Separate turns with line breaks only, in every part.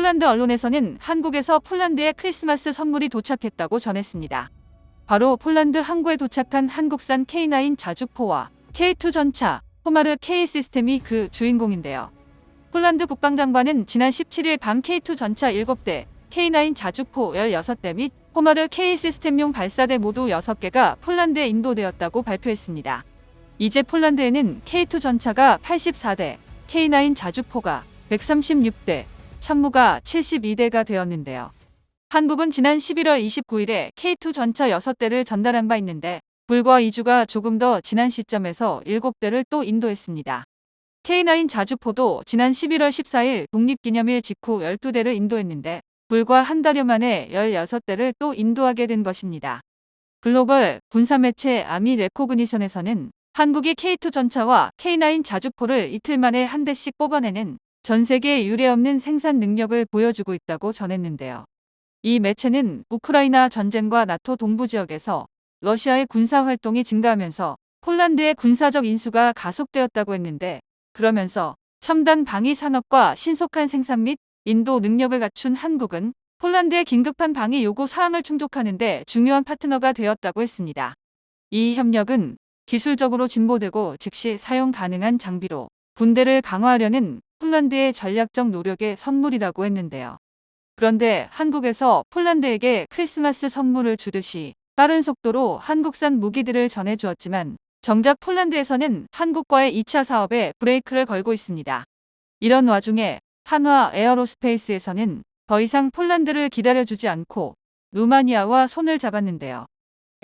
폴란드 언론에서는 한국에서 폴란드에 크리스마스 선물이 도착했다고 전했습니다. 바로 폴란드 항구에 도착한 한국산 K9 자주포와 K2 전차, 포마르 K 시스템이 그 주인공인데요. 폴란드 국방장관은 지난 17일 밤 K2 전차 7대, K9 자주포 16대 및 포마르 K 시스템용 발사대 모두 6개가 폴란드에 인도되었다고 발표했습니다. 이제 폴란드에는 K2 전차가 84대, K9 자주포가 136대, 참무가 72대가 되었는데요. 한국은 지난 11월 29일에 K2 전차 6대를 전달한 바 있는데 불과 2주가 조금 더 지난 시점에서 7대를 또 인도했습니다. K9 자주포도 지난 11월 14일 독립기념일 직후 12대를 인도했는데 불과 한 달여 만에 16대를 또 인도하게 된 것입니다. 글로벌 군사매체 아미 레코그니션에서는 한국이 K2 전차와 K9 자주포를 이틀 만에 한 대씩 뽑아내는 전 세계 유례없는 생산 능력을 보여주고 있다고 전했는데요. 이 매체는 우크라이나 전쟁과 나토 동부 지역에서 러시아의 군사 활동이 증가하면서 폴란드의 군사적 인수가 가속되었다고 했는데 그러면서 첨단 방위 산업과 신속한 생산 및 인도 능력을 갖춘 한국은 폴란드의 긴급한 방위 요구 사항을 충족하는데 중요한 파트너가 되었다고 했습니다. 이 협력은 기술적으로 진보되고 즉시 사용 가능한 장비로 군대를 강화하려는 폴란드의 전략적 노력의 선물이라고 했는데요. 그런데 한국에서 폴란드에게 크리스마스 선물을 주듯이 빠른 속도로 한국산 무기들을 전해주었지만 정작 폴란드에서는 한국과의 2차 사업에 브레이크를 걸고 있습니다. 이런 와중에 한화 에어로스페이스에서는 더 이상 폴란드를 기다려주지 않고 루마니아와 손을 잡았는데요.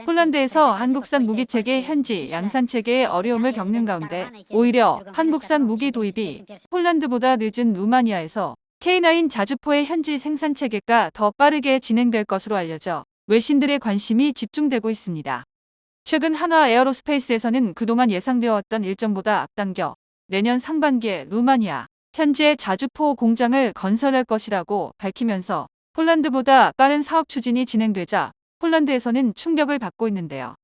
폴란드에서 한국산 무기 체계 현지 양산 체계의 어려움을 겪는 가운데 오히려 한국산 무기 도입이 폴란드보다 늦은 루마니아에서 K9 자주포의 현지 생산 체계가 더 빠르게 진행될 것으로 알려져 외신들의 관심이 집중되고 있습니다. 최근 한화 에어로스페이스에서는 그동안 예상되어 왔던 일정보다 앞당겨 내년 상반기에 루마니아, 현지의 자주포 공장을 건설할 것이라고 밝히면서 폴란드보다 빠른 사업 추진이 진행되자 폴란드에서는 충격을 받고 있는데요.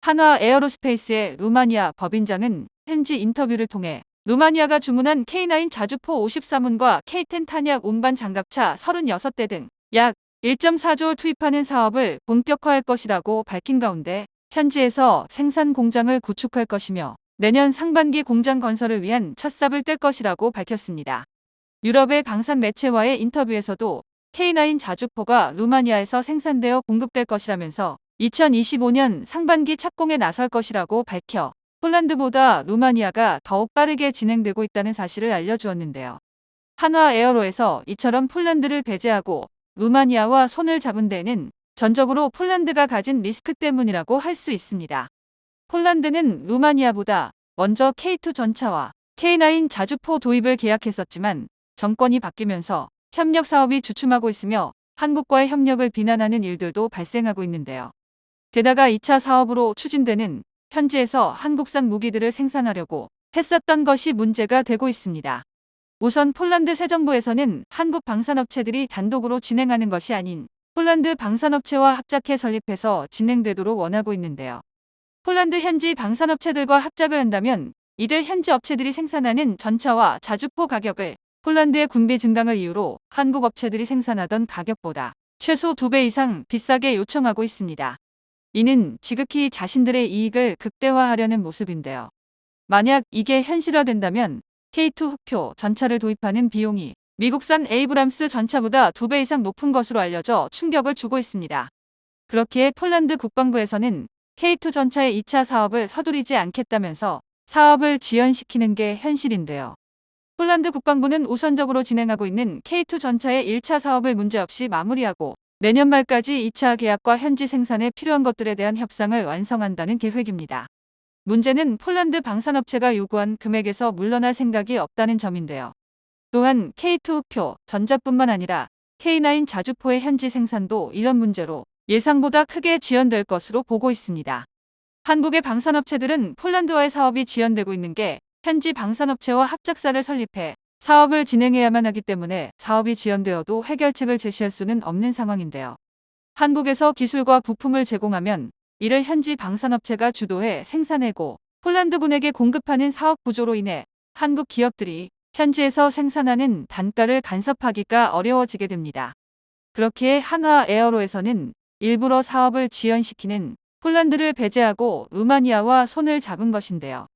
한화 에어로스페이스의 루마니아 법인장은 현지 인터뷰를 통해 루마니아가 주문한 K9 자주포 53문과 K10 탄약 운반 장갑차 36대 등 약 1.4조를 투입하는 사업을 본격화할 것이라고 밝힌 가운데 현지에서 생산 공장을 구축할 것이며 내년 상반기 공장 건설을 위한 첫 삽을 뗄 것이라고 밝혔습니다. 유럽의 방산 매체와의 인터뷰에서도 K9 자주포가 루마니아에서 생산되어 공급될 것이라면서 2025년 상반기 착공에 나설 것이라고 밝혀 폴란드보다 루마니아가 더욱 빠르게 진행되고 있다는 사실을 알려주었는데요. 한화 에어로에서 이처럼 폴란드를 배제하고 루마니아와 손을 잡은 데는 전적으로 폴란드가 가진 리스크 때문이라고 할 수 있습니다. 폴란드는 루마니아보다 먼저 K2 전차와 K9 자주포 도입을 계약했었지만 정권이 바뀌면서 협력 사업이 주춤하고 있으며 한국과의 협력을 비난하는 일들도 발생하고 있는데요. 게다가 2차 사업으로 추진되는 현지에서 한국산 무기들을 생산하려고 했었던 것이 문제가 되고 있습니다. 우선 폴란드 새 정부에서는 한국 방산업체들이 단독으로 진행하는 것이 아닌 폴란드 방산업체와 합작해 설립해서 진행되도록 원하고 있는데요. 폴란드 현지 방산업체들과 합작을 한다면 이들 현지 업체들이 생산하는 전차와 자주포 가격을 폴란드의 군비 증강을 이유로 한국 업체들이 생산하던 가격보다 최소 2배 이상 비싸게 요청하고 있습니다. 이는 지극히 자신들의 이익을 극대화하려는 모습인데요. 만약 이게 현실화된다면 K2 흑표 전차를 도입하는 비용이 미국산 에이브람스 전차보다 2배 이상 높은 것으로 알려져 충격을 주고 있습니다. 그렇기에 폴란드 국방부에서는 K2 전차의 2차 사업을 서두르지 않겠다면서 사업을 지연시키는 게 현실인데요. 폴란드 국방부는 우선적으로 진행하고 있는 K2 전차의 1차 사업을 문제없이 마무리하고 내년 말까지 2차 계약과 현지 생산에 필요한 것들에 대한 협상을 완성한다는 계획입니다. 문제는 폴란드 방산업체가 요구한 금액에서 물러날 생각이 없다는 점인데요. 또한 K2 표 전자뿐만 아니라 K9 자주포의 현지 생산도 이런 문제로 예상보다 크게 지연될 것으로 보고 있습니다. 한국의 방산업체들은 폴란드와의 사업이 지연되고 있는 게 현지 방산업체와 합작사를 설립해 사업을 진행해야만 하기 때문에 사업이 지연되어도 해결책을 제시할 수는 없는 상황인데요. 한국에서 기술과 부품을 제공하면 이를 현지 방산업체가 주도해 생산해고 폴란드군에게 공급하는 사업 구조로 인해 한국 기업들이 현지에서 생산하는 단가를 간섭하기가 어려워지게 됩니다. 그렇기에 한화 에어로에서는 일부러 사업을 지연시키는 폴란드를 배제하고 루마니아와 손을 잡은 것인데요.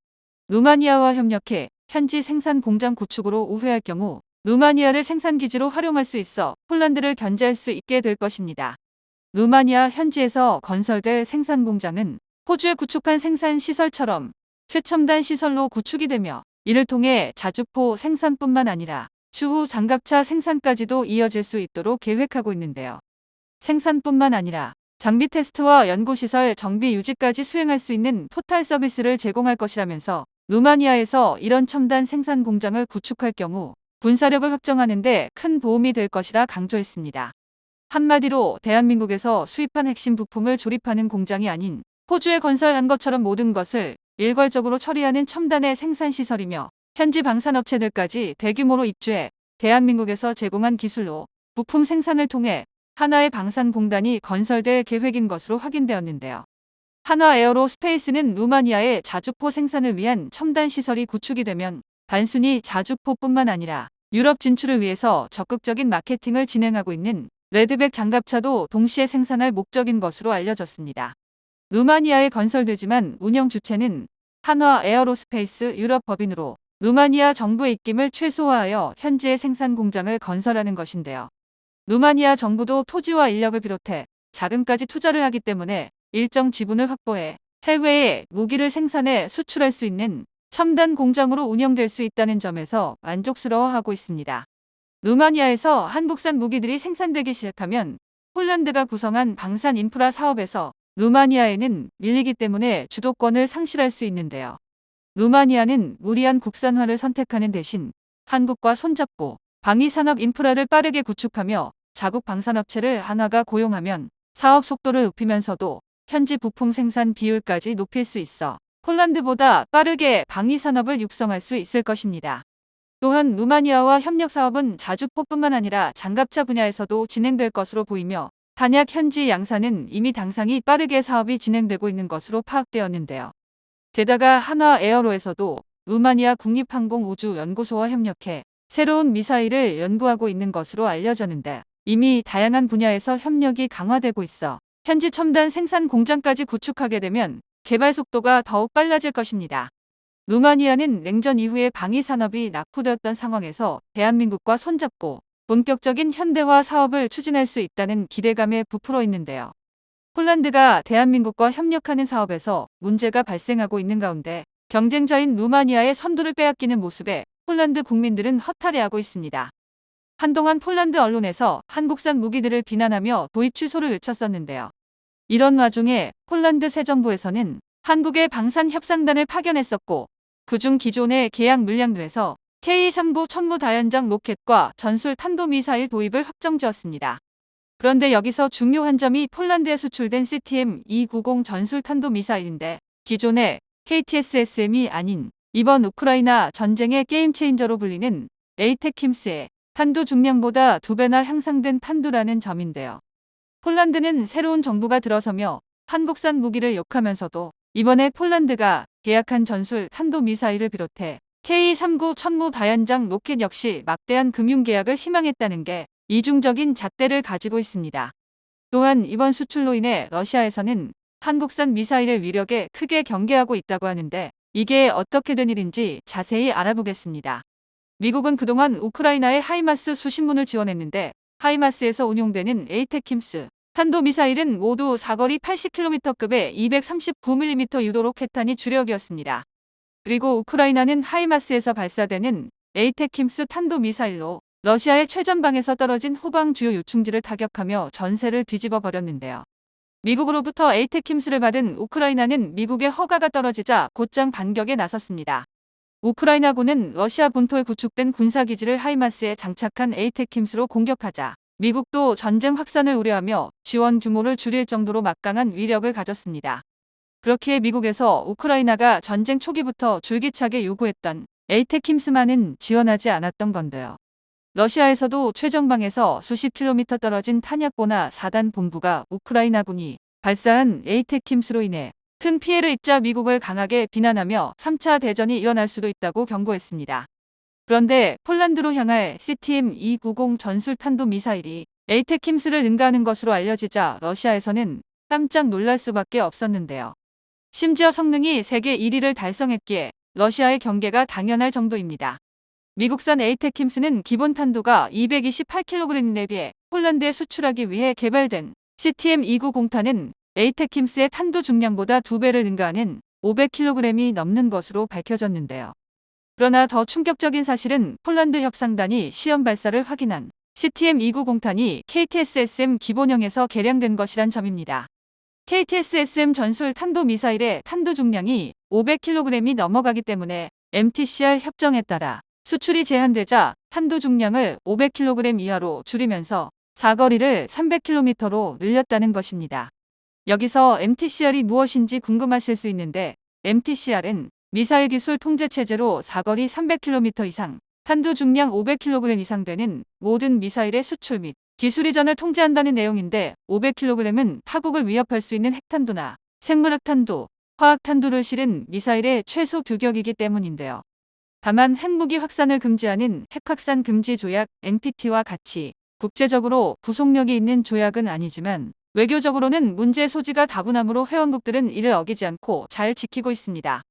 루마니아와 협력해 현지 생산 공장 구축으로 우회할 경우 루마니아를 생산 기지로 활용할 수 있어 폴란드를 견제할 수 있게 될 것입니다. 루마니아 현지에서 건설될 생산 공장은 호주에 구축한 생산 시설처럼 최첨단 시설로 구축이 되며 이를 통해 자주포 생산뿐만 아니라 추후 장갑차 생산까지도 이어질 수 있도록 계획하고 있는데요. 생산뿐만 아니라 장비 테스트와 연구시설 정비 유지까지 수행할 수 있는 토탈 서비스를 제공할 것이라면서 루마니아에서 이런 첨단 생산 공장을 구축할 경우 군사력을 확정하는 데 큰 도움이 될 것이라 강조했습니다. 한마디로 대한민국에서 수입한 핵심 부품을 조립하는 공장이 아닌 호주에 건설한 것처럼 모든 것을 일괄적으로 처리하는 첨단의 생산시설이며 현지 방산업체들까지 대규모로 입주해 대한민국에서 제공한 기술로 부품 생산을 통해 하나의 방산공단이 건설될 계획인 것으로 확인되었는데요. 한화 에어로 스페이스는 루마니아의 자주포 생산을 위한 첨단 시설이 구축이 되면 단순히 자주포뿐만 아니라 유럽 진출을 위해서 적극적인 마케팅을 진행하고 있는 레드백 장갑차도 동시에 생산할 목적인 것으로 알려졌습니다. 루마니아에 건설되지만 운영 주체는 한화 에어로스페이스 유럽 법인으로 루마니아 정부의 입김을 최소화하여 현지의 생산 공장을 건설하는 것인데요. 루마니아 정부도 토지와 인력을 비롯해 자금까지 투자를 하기 때문에 일정 지분을 확보해 해외에 무기를 생산해 수출할 수 있는 첨단 공장으로 운영될 수 있다는 점에서 만족스러워하고 있습니다. 루마니아에서 한국산 무기들이 생산되기 시작하면 폴란드가 구성한 방산 인프라 사업에서 루마니아에는 밀리기 때문에 주도권을 상실할 수 있는데요. 루마니아는 무리한 국산화를 선택하는 대신 한국과 손잡고 방위산업 인프라를 빠르게 구축하며 자국 방산업체를 하나가 고용하면 사업 속도를 높이면서도 현지 부품 생산 비율까지 높일 수 있어 폴란드보다 빠르게 방위 산업을 육성할 수 있을 것입니다. 또한 루마니아와 협력 사업은 자주포뿐만 아니라 장갑차 분야에서도 진행될 것으로 보이며 단약 현지 양산은 이미 당상이 빠르게 사업이 진행되고 있는 것으로 파악되었는데요. 게다가 한화 에어로에서도 루마니아 국립항공우주연구소와 협력해 새로운 미사일을 연구하고 있는 것으로 알려졌는데 이미 다양한 분야에서 협력이 강화되고 있어 현지 첨단 생산 공장까지 구축하게 되면 개발 속도가 더욱 빨라질 것입니다. 루마니아는 냉전 이후에 방위 산업이 낙후되었던 상황에서 대한민국과 손잡고 본격적인 현대화 사업을 추진할 수 있다는 기대감에 부풀어 있는데요. 폴란드가 대한민국과 협력하는 사업에서 문제가 발생하고 있는 가운데 경쟁자인 루마니아의 선두를 빼앗기는 모습에 폴란드 국민들은 허탈해하고 있습니다. 한동안 폴란드 언론에서 한국산 무기들을 비난하며 도입 취소를 외쳤었는데요. 이런 와중에 폴란드 새 정부에서는 한국의 방산 협상단을 파견했었고 그중 기존의 계약 물량들에서 K-39 천무 다연장 로켓과 전술 탄도미사일 도입을 확정지었습니다. 그런데 여기서 중요한 점이 폴란드에 수출된 CTM-290 전술 탄도미사일인데 기존의 KTSSM이 아닌 이번 우크라이나 전쟁의 게임 체인저로 불리는 에이테킴스의 탄두 중량보다 두 배나 향상된 탄두라는 점인데요. 폴란드는 새로운 정부가 들어서며 한국산 무기를 욕하면서도 이번에 폴란드가 계약한 전술 탄도미사일을 비롯해 K-39 천무 다연장 로켓 역시 막대한 금융계약을 희망했다는 게 이중적인 잣대를 가지고 있습니다. 또한 이번 수출로 인해 러시아에서는 한국산 미사일의 위력에 크게 경계하고 있다고 하는데 이게 어떻게 된 일인지 자세히 알아보겠습니다. 미국은 그동안 우크라이나에 하이마스 수십 문을 지원했는데 하이마스에서 운용되는 에이테킴스 탄도미사일은 모두 사거리 80km급의 239mm 유도 로켓탄이 주력이었습니다. 그리고 우크라이나는 하이마스에서 발사되는 에이테킴스 탄도미사일로 러시아의 최전방에서 떨어진 후방 주요 요충지를 타격하며 전세를 뒤집어 버렸는데요. 미국으로부터 에이테킴스를 받은 우크라이나는 미국의 허가가 떨어지자 곧장 반격에 나섰습니다. 우크라이나군은 러시아 본토에 구축된 군사기지를 하이마스에 장착한 에이테킴스로 공격하자 미국도 전쟁 확산을 우려하며 지원 규모를 줄일 정도로 막강한 위력을 가졌습니다. 그렇기에 미국에서 우크라이나가 전쟁 초기부터 줄기차게 요구했던 에이테킴스만은 지원하지 않았던 건데요. 러시아에서도 최정방에서 수십 킬로미터 떨어진 탄약고나 사단 본부가 우크라이나군이 발사한 에이테킴스로 인해 큰 피해를 입자 미국을 강하게 비난하며 3차 대전이 일어날 수도 있다고 경고했습니다. 그런데 폴란드로 향할 CTM-290 전술탄도 미사일이 에이테킴스를 능가하는 것으로 알려지자 러시아에서는 깜짝 놀랄 수밖에 없었는데요. 심지어 성능이 세계 1위를 달성했기에 러시아의 경계가 당연할 정도입니다. 미국산 에이테킴스는 기본 탄도가 228kg에 비해 폴란드에 수출하기 위해 개발된 CTM-290탄은 에이테킴스의 탄도 중량보다 2배를 능가하는 500kg이 넘는 것으로 밝혀졌는데요. 그러나 더 충격적인 사실은 폴란드 협상단이 시험 발사를 확인한 CTM-290탄이 KTSSM 기본형에서 개량된 것이란 점입니다. KTSSM 전술 탄도 미사일의 탄도 중량이 500kg이 넘어가기 때문에 MTCR 협정에 따라 수출이 제한되자 탄도 중량을 500kg 이하로 줄이면서 사거리를 300km로 늘렸다는 것입니다. 여기서 MTCR이 무엇인지 궁금하실 수 있는데 MTCR은 미사일 기술 통제 체제로 사거리 300km 이상, 탄도 중량 500kg 이상 되는 모든 미사일의 수출 및 기술 이전을 통제한다는 내용인데 500kg은 타국을 위협할 수 있는 핵탄두나 생물핵탄두, 화학탄두를 실은 미사일의 최소 규격이기 때문인데요. 다만 핵무기 확산을 금지하는 핵확산 금지 조약 NPT와 같이 국제적으로 구속력이 있는 조약은 아니지만 외교적으로는 문제의 소지가 다분하므로 회원국들은 이를 어기지 않고 잘 지키고 있습니다.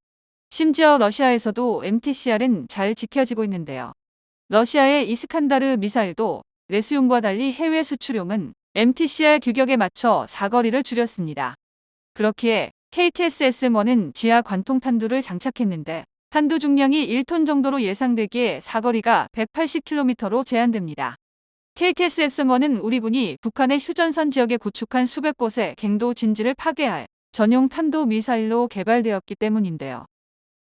심지어 러시아에서도 MTCR은 잘 지켜지고 있는데요. 러시아의 이스칸다르 미사일도 내수용과 달리 해외 수출용은 MTCR 규격에 맞춰 사거리를 줄였습니다. 그렇기에 KTSS-1은 지하 관통 탄두를 장착했는데 탄두 중량이 1톤 정도로 예상되기에 사거리가 180km로 제한됩니다. KTSS-1은 우리 군이 북한의 휴전선 지역에 구축한 수백 곳의 갱도 진지를 파괴할 전용 탄도 미사일로 개발되었기 때문인데요.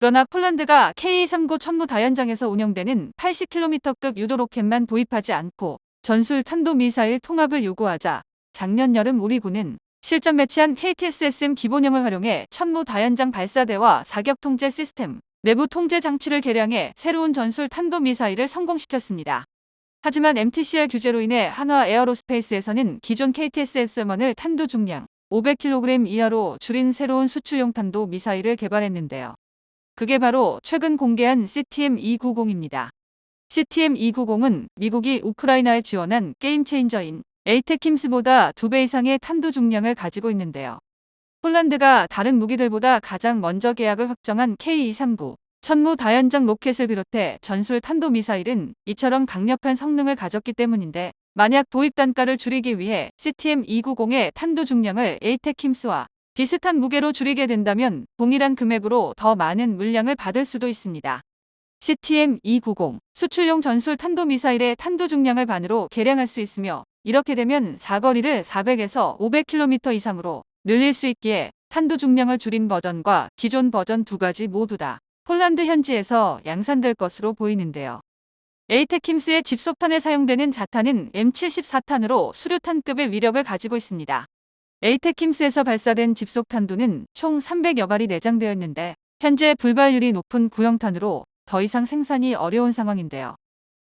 그러나 폴란드가 K-39 천무 다연장에서 운영되는 80km급 유도 로켓만 도입하지 않고 전술 탄도 미사일 통합을 요구하자 작년 여름 우리 군은 실전 매치한 KTSSM 기본형을 활용해 천무 다연장 발사대와 사격 통제 시스템, 내부 통제 장치를 개량해 새로운 전술 탄도 미사일을 성공시켰습니다. 하지만 MTCR 규제로 인해 한화 에어로스페이스에서는 기존 KTSS-1을 탄도 중량 500kg 이하로 줄인 새로운 수출용 탄도 미사일을 개발했는데요. 그게 바로 최근 공개한 CTM-290입니다. CTM-290은 미국이 우크라이나에 지원한 게임 체인저인 에이테킴스보다 2배 이상의 탄도 중량을 가지고 있는데요. 폴란드가 다른 무기들보다 가장 먼저 계약을 확정한 K239 천무 다연장 로켓을 비롯해 전술 탄도 미사일은 이처럼 강력한 성능을 가졌기 때문인데 만약 도입 단가를 줄이기 위해 CTM-290의 탄도 중량을 에이테킴스와 비슷한 무게로 줄이게 된다면 동일한 금액으로 더 많은 물량을 받을 수도 있습니다. CTM-290 수출용 전술 탄도미사일의 탄도 중량을 반으로 개량할 수 있으며 이렇게 되면 사거리를 400에서 500km 이상으로 늘릴 수 있기에 탄도 중량을 줄인 버전과 기존 버전 두 가지 모두 다 폴란드 현지에서 양산될 것으로 보이는데요. 에이테킴스의 집속탄에 사용되는 자탄은 M74탄으로 수류탄급의 위력을 가지고 있습니다. 에이테킴스에서 발사된 집속탄두는 총 300여 발이 내장되어 있는데 현재 불발률이 높은 구형탄으로 더 이상 생산이 어려운 상황인데요.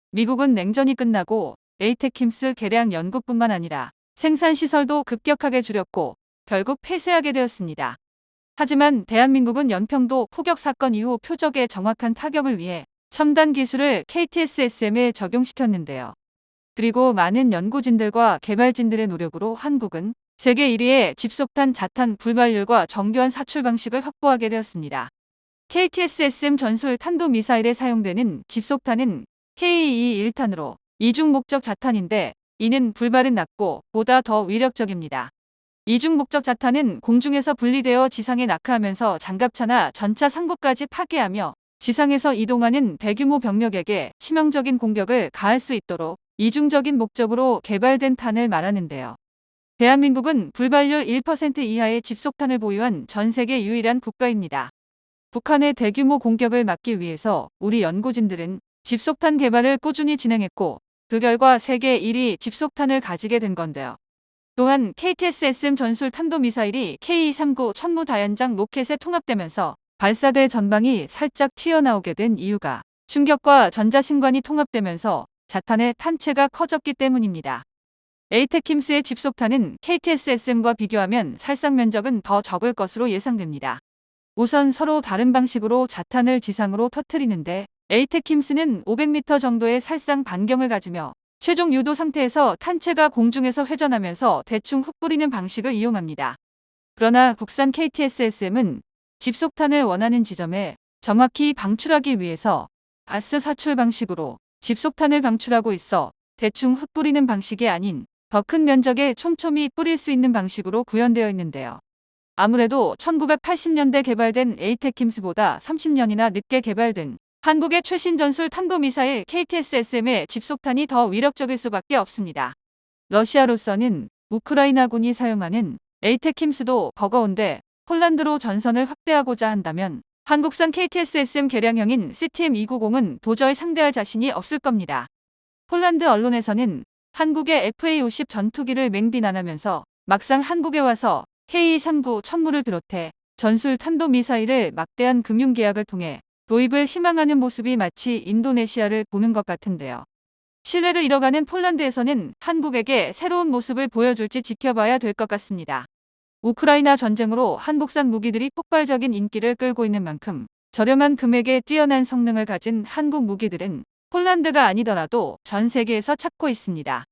미국은 냉전이 끝나고 에이테킴스 개량 연구뿐만 아니라 생산 시설도 급격하게 줄였고 결국 폐쇄하게 되었습니다. 하지만 대한민국은 연평도 포격 사건 이후 표적의 정확한 타격을 위해 첨단 기술을 KTSSM에 적용시켰는데요. 그리고 많은 연구진들과 개발진들의 노력으로 한국은 세계 1위의 집속탄 자탄 불발률과 정교한 사출 방식을 확보하게 되었습니다. KTSSM 전술 탄도 미사일에 사용되는 집속탄은 KE-1탄으로 이중 목적 자탄인데 이는 불발은 낮고 보다 더 위력적입니다. 이중 목적 자탄은 공중에서 분리되어 지상에 낙하하면서 장갑차나 전차 상부까지 파괴하며 지상에서 이동하는 대규모 병력에게 치명적인 공격을 가할 수 있도록 이중적인 목적으로 개발된 탄을 말하는데요. 대한민국은 불발률 1% 이하의 집속탄을 보유한 전 세계 유일한 국가입니다. 북한의 대규모 공격을 막기 위해서 우리 연구진들은 집속탄 개발을 꾸준히 진행했고 그 결과 세계 1위 집속탄을 가지게 된 건데요. 또한 KTSSM 전술 탄도미사일이 K-39 천무 다연장 로켓에 통합되면서 발사대 전방이 살짝 튀어나오게 된 이유가 충격과 전자신관이 통합되면서 자탄의 탄체가 커졌기 때문입니다. 에이테킴스의 집속탄은 KTSSM과 비교하면 살상 면적은 더 적을 것으로 예상됩니다. 우선 서로 다른 방식으로 자탄을 지상으로 터트리는데 에이테킴스는 500m 정도의 살상 반경을 가지며 최종 유도 상태에서 탄체가 공중에서 회전하면서 대충 흩뿌리는 방식을 이용합니다. 그러나 국산 KTSSM은 집속탄을 원하는 지점에 정확히 방출하기 위해서 가스 사출 방식으로 집속탄을 방출하고 있어 대충 흩뿌리는 방식이 아닌 더 큰 면적에 촘촘히 뿌릴 수 있는 방식으로 구현되어 있는데요. 아무래도 1980년대 개발된 에이테킴스보다 30년이나 늦게 개발된 한국의 최신 전술 탄도미사일 KTSSM의 집속탄이 더 위력적일 수밖에 없습니다. 러시아로서는 우크라이나군이 사용하는 에이테킴스도 버거운데 폴란드로 전선을 확대하고자 한다면 한국산 KTSSM 개량형인 CTM290은 도저히 상대할 자신이 없을 겁니다. 폴란드 언론에서는 한국의 FA-50 전투기를 맹비난하면서 막상 한국에 와서 K-39 천무를 비롯해 전술 탄도미사일을 막대한 금융계약을 통해 도입을 희망하는 모습이 마치 인도네시아를 보는 것 같은데요. 신뢰를 잃어가는 폴란드에서는 한국에게 새로운 모습을 보여줄지 지켜봐야 될 것 같습니다. 우크라이나 전쟁으로 한국산 무기들이 폭발적인 인기를 끌고 있는 만큼 저렴한 금액에 뛰어난 성능을 가진 한국 무기들은 폴란드가 아니더라도 전 세계에서 찾고 있습니다.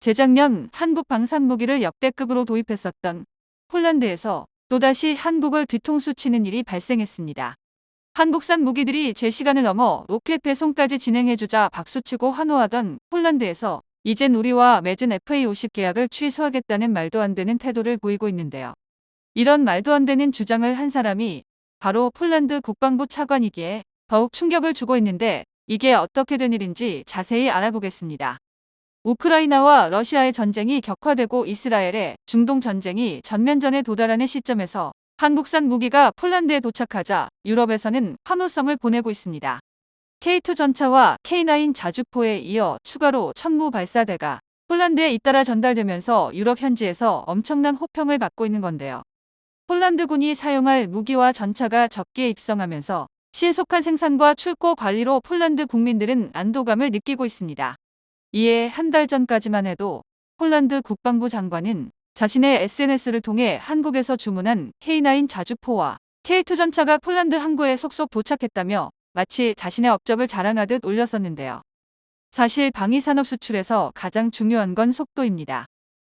재작년 한국 방산 무기를 역대급으로 도입했었던 폴란드에서 또다시 한국을 뒤통수 치는 일이 발생했습니다. 한국산 무기들이 제 시간을 넘어 로켓 배송까지 진행해주자 박수치고 환호하던 폴란드에서 이젠 우리와 맺은 FA50 계약을 취소하겠다는 말도 안 되는 태도를 보이고 있는데요. 이런 말도 안 되는 주장을 한 사람이 바로 폴란드 국방부 차관이기에 더욱 충격을 주고 있는데 이게 어떻게 된 일인지 자세히 알아보겠습니다. 우크라이나와 러시아의 전쟁이 격화되고 이스라엘의 중동 전쟁이 전면전에 도달하는 시점에서 한국산 무기가 폴란드에 도착하자 유럽에서는 환호성을 보내고 있습니다. K2 전차와 K9 자주포에 이어 추가로 천무 발사대가 폴란드에 잇따라 전달되면서 유럽 현지에서 엄청난 호평을 받고 있는 건데요. 폴란드군이 사용할 무기와 전차가 적기에 입성하면서 신속한 생산과 출고 관리로 폴란드 국민들은 안도감을 느끼고 있습니다. 이에 한 달 전까지만 해도 폴란드 국방부 장관은 자신의 SNS를 통해 한국에서 주문한 K9 자주포와 K2 전차가 폴란드 항구에 속속 도착했다며 마치 자신의 업적을 자랑하듯 올렸었는데요. 사실 방위산업 수출에서 가장 중요한 건 속도입니다.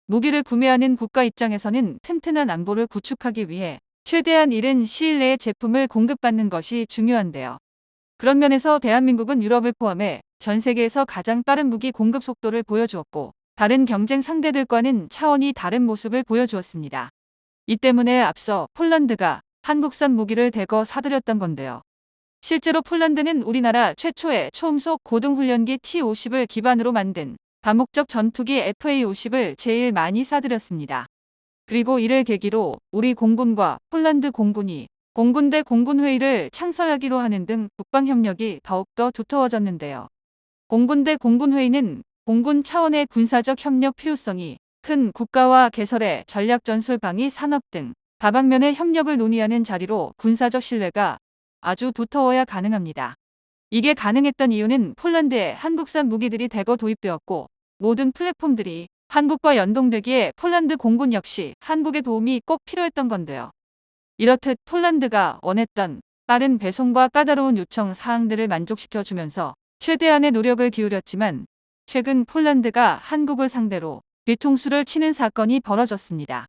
무기를 구매하는 국가 입장에서는 튼튼한 안보를 구축하기 위해 최대한 이른 시일 내에 제품을 공급받는 것이 중요한데요. 그런 면에서 대한민국은 유럽을 포함해 전 세계에서 가장 빠른 무기 공급 속도를 보여주었고 다른 경쟁 상대들과는 차원이 다른 모습을 보여주었습니다. 이 때문에 앞서 폴란드가 한국산 무기를 대거 사들였던 건데요. 실제로 폴란드는 우리나라 최초의 초음속 고등훈련기 T-50을 기반으로 만든 다목적 전투기 FA-50을 제일 많이 사들였습니다. 그리고 이를 계기로 우리 공군과 폴란드 공군이 공군 대 공군 회의를 창설하기로 하는 등 국방 협력이 더욱더 두터워졌는데요. 공군 대 공군 회의는 공군 차원의 군사적 협력 필요성이 큰 국가와 개설의 전략 전술 방위 산업 등 다방면의 협력을 논의하는 자리로 군사적 신뢰가 아주 두터워야 가능합니다. 이게 가능했던 이유는 폴란드에 한국산 무기들이 대거 도입되었고 모든 플랫폼들이 한국과 연동되기에 폴란드 공군 역시 한국의 도움이 꼭 필요했던 건데요. 이렇듯 폴란드가 원했던 빠른 배송과 까다로운 요청 사항들을 만족시켜 주면서 최대한의 노력을 기울였지만 최근 폴란드가 한국을 상대로 뒤통수를 치는 사건이 벌어졌습니다.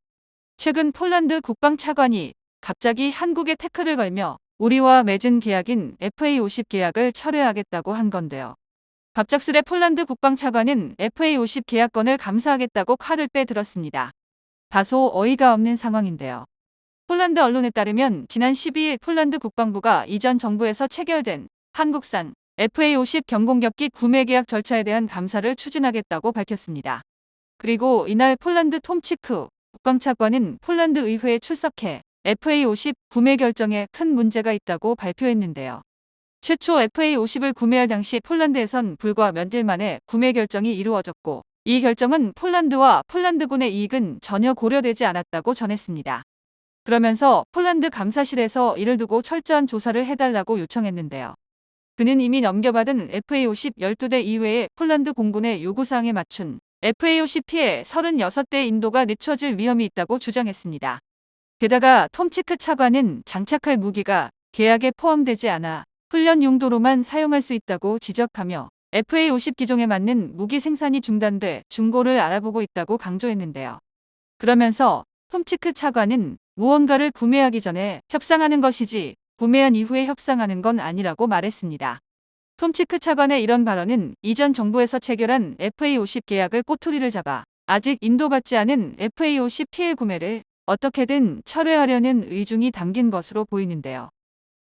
최근 폴란드 국방 차관이 갑자기 한국에 태클을 걸며 우리와 맺은 계약인 FA50 계약을 철회하겠다고 한 건데요. 갑작스레 폴란드 국방차관은 FA50 계약건을 감사하겠다고 칼을 빼들었습니다. 다소 어이가 없는 상황인데요. 폴란드 언론에 따르면 지난 12일 폴란드 국방부가 이전 정부에서 체결된 한국산 FA50 경공격기 구매 계약 절차에 대한 감사를 추진하겠다고 밝혔습니다. 그리고 이날 폴란드 톰치크 국방차관은 폴란드 의회에 출석해 FA50 구매 결정에 큰 문제가 있다고 발표했는데요. 최초 FA50을 구매할 당시 폴란드에선 불과 몇 일 만에 구매 결정이 이루어졌고 이 결정은 폴란드와 폴란드군의 이익은 전혀 고려되지 않았다고 전했습니다. 그러면서 폴란드 감사실에서 이를 두고 철저한 조사를 해달라고 요청했는데요. 그는 이미 넘겨받은 FA50 12대 이외에 폴란드 공군의 요구사항에 맞춘 FA50P에 36대 인도가 늦춰질 위험이 있다고 주장했습니다. 게다가 톰치크 차관은 장착할 무기가 계약에 포함되지 않아 훈련 용도로만 사용할 수 있다고 지적하며 FA50 기종에 맞는 무기 생산이 중단돼 중고를 알아보고 있다고 강조했는데요. 그러면서 톰치크 차관은 무언가를 구매하기 전에 협상하는 것이지 구매한 이후에 협상하는 건 아니라고 말했습니다. 톰치크 차관의 이런 발언은 이전 정부에서 체결한 FA50 계약을 꼬투리를 잡아 아직 인도받지 않은 FA50 PL 구매를 어떻게든 철회하려는 의중이 담긴 것으로 보이는데요.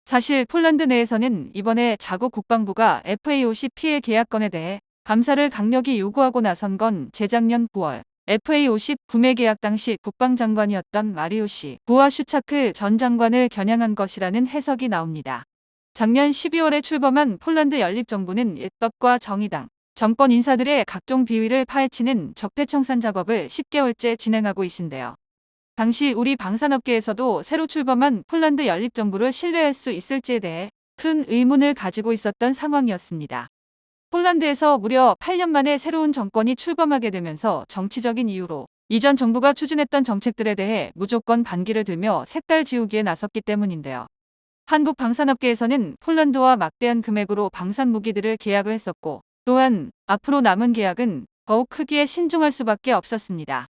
사실 폴란드 내에서는 이번에 자국 국방부가 FA50 PL 계약건에 대해 감사를 강력히 요구하고 나선 건 재작년 9월 FA50 구매 계약 당시 국방장관이었던 마리오시 부하 슈차크 전 장관을 겨냥한 것이라는 해석이 나옵니다. 작년 12월에 출범한 폴란드 연립정부는 옛법과 정의당, 정권 인사들의 각종 비위를 파헤치는 적폐청산 작업을 10개월째 진행하고 있는데요. 당시 우리 방산업계에서도 새로 출범한 폴란드 연립정부를 신뢰할 수 있을지에 대해 큰 의문을 가지고 있었던 상황이었습니다. 폴란드에서 무려 8년 만에 새로운 정권이 출범하게 되면서 정치적인 이유로 이전 정부가 추진했던 정책들에 대해 무조건 반기를 들며 색깔 지우기에 나섰기 때문인데요. 한국 방산업계에서는 폴란드와 막대한 금액으로 방산 무기들을 계약을 했었고 또한 앞으로 남은 계약은 더욱 크기에 신중할 수밖에 없었습니다.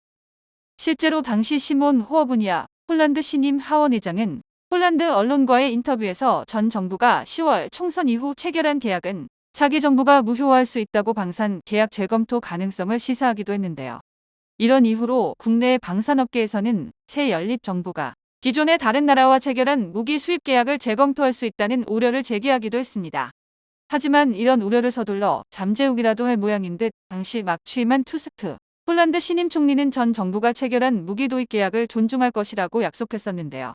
실제로 당시 시몬 호어브니아 폴란드 신임 하원 의장은 폴란드 언론과의 인터뷰에서 전 정부가 10월 총선 이후 체결한 계약은 차기 정부가 무효화할 수 있다고 방산 계약 재검토 가능성을 시사하기도 했는데요. 이런 이후로 국내 방산업계에서는 새 연립 정부가 기존의 다른 나라와 체결한 무기 수입 계약을 재검토할 수 있다는 우려를 제기하기도 했습니다. 하지만 이런 우려를 서둘러 잠재우기라도 할 모양인 듯 당시 막 취임한 투스크 폴란드 신임 총리는 전 정부가 체결한 무기 도입 계약을 존중할 것이라고 약속했었는데요.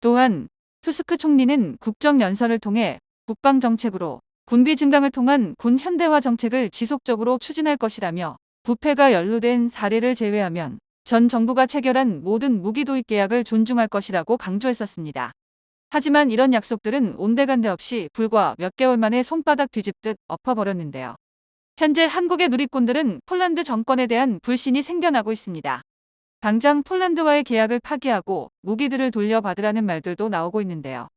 또한 투스크 총리는 국정연설을 통해 국방 정책으로 군비 증강을 통한 군 현대화 정책을 지속적으로 추진할 것이라며 부패가 연루된 사례를 제외하면 전 정부가 체결한 모든 무기 도입 계약을 존중할 것이라고 강조했었습니다. 하지만 이런 약속들은 온데간데 없이 불과 몇 개월 만에 손바닥 뒤집듯 엎어버렸는데요. 현재 한국의 누리꾼들은 폴란드 정권에 대한 불신이 생겨나고 있습니다. 당장 폴란드와의 계약을 파기하고 무기들을 돌려받으라는 말들도 나오고 있는데요.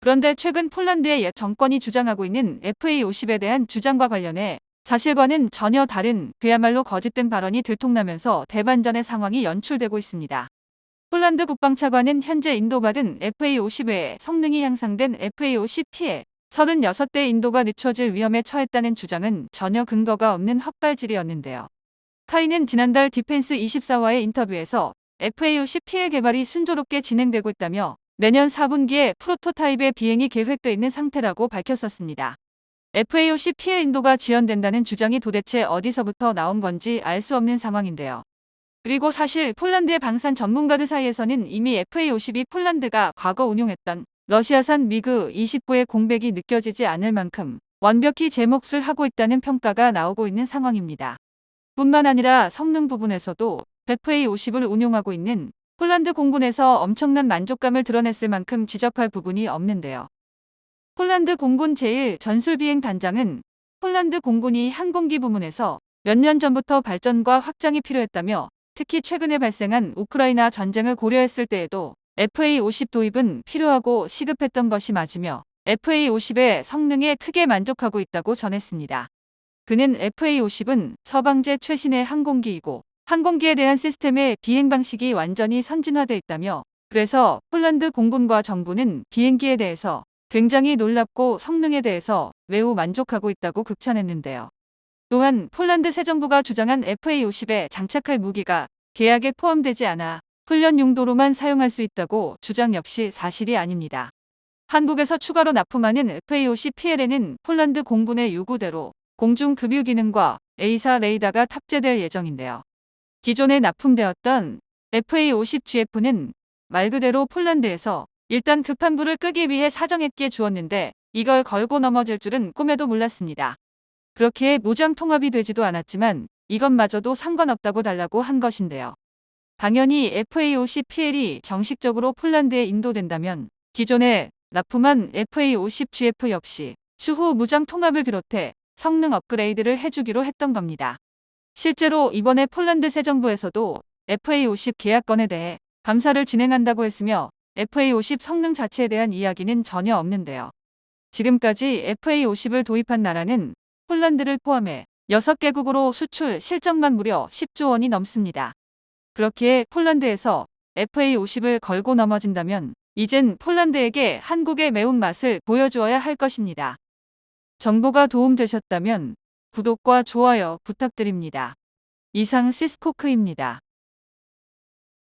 그런데 최근 폴란드의 옛 정권이 주장하고 있는 FA50에 대한 주장과 관련해 사실과는 전혀 다른 그야말로 거짓된 발언이 들통나면서 대반전의 상황이 연출되고 있습니다. 폴란드 국방차관은 현재 인도받은 FA50 외에 성능이 향상된 FA50PL 36대 인도가 늦춰질 위험에 처했다는 주장은 전혀 근거가 없는 헛발질이었는데요. 카이는 지난달 디펜스 24와의 인터뷰에서 FA50PL 개발이 순조롭게 진행되고 있다며 내년 4분기에 프로토타입의 비행이 계획돼 있는 상태라고 밝혔었습니다. FA50PL 인도가 지연된다는 주장이 도대체 어디서부터 나온 건지 알 수 없는 상황인데요. 그리고 사실 폴란드의 방산 전문가들 사이에서는 이미 FA50이 폴란드가 과거 운용했던 러시아산 미그 29의 공백이 느껴지지 않을 만큼 완벽히 제 몫을 하고 있다는 평가가 나오고 있는 상황입니다. 뿐만 아니라 성능 부분에서도 FA50을 운용하고 있는 폴란드 공군에서 엄청난 만족감을 드러냈을 만큼 지적할 부분이 없는데요. 폴란드 공군 제1 전술비행 단장은 폴란드 공군이 항공기 부문에서 몇 년 전부터 발전과 확장이 필요했다며 특히 최근에 발생한 우크라이나 전쟁을 고려했을 때에도 FA50 도입은 필요하고 시급했던 것이 맞으며 FA50의 성능에 크게 만족하고 있다고 전했습니다. 그는 FA50은 서방제 최신의 항공기이고 항공기에 대한 시스템의 비행 방식이 완전히 선진화돼 있다며 그래서 폴란드 공군과 정부는 비행기에 대해서 굉장히 놀랍고 성능에 대해서 매우 만족하고 있다고 극찬했는데요. 또한 폴란드 새 정부가 주장한 FA50에 장착할 무기가 계약에 포함되지 않아 훈련 용도로만 사용할 수 있다고 주장 역시 사실이 아닙니다. 한국에서 추가로 납품하는 FA50PL에는 폴란드 공군의 요구대로 공중 급유 기능과 A사 레이더가 탑재될 예정인데요. 기존에 납품되었던 FA50GF는 말 그대로 폴란드에서 일단 급한 불을 끄기 위해 사정했기에 주었는데 이걸 걸고 넘어질 줄은 꿈에도 몰랐습니다. 그렇기에 무장 통합이 되지도 않았지만 이것마저도 상관없다고 달라고 한 것인데요. 당연히 FA50PL이 정식적으로 폴란드에 인도된다면 기존에 납품한 FA50GF 역시 추후 무장 통합을 비롯해 성능 업그레이드를 해주기로 했던 겁니다. 실제로 이번에 폴란드 새 정부에서도 FA50 계약건에 대해 감사를 진행한다고 했으며 FA50 성능 자체에 대한 이야기는 전혀 없는데요. 지금까지 FA50을 도입한 나라는 폴란드를 포함해 6개국으로 수출 실적만 무려 10조 원이 넘습니다. 그렇기에 폴란드에서 FA50을 걸고 넘어진다면 이젠 폴란드에게 한국의 매운맛을 보여주어야 할 것입니다. 정보가 도움되셨다면 구독과 좋아요 부탁드립니다. 이상 시스코크입니다.